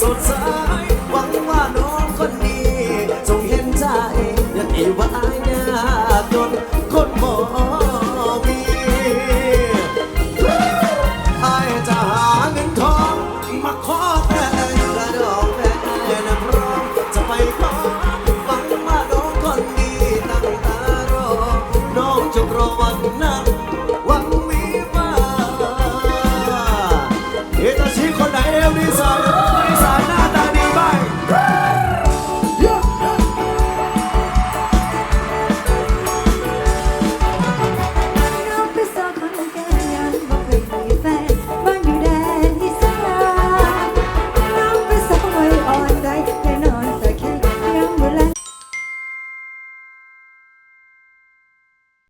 สดใสหวังว่าน้องคนนี้ จงเห็นใจอย่าตีว่าอายยากจนคนหมอง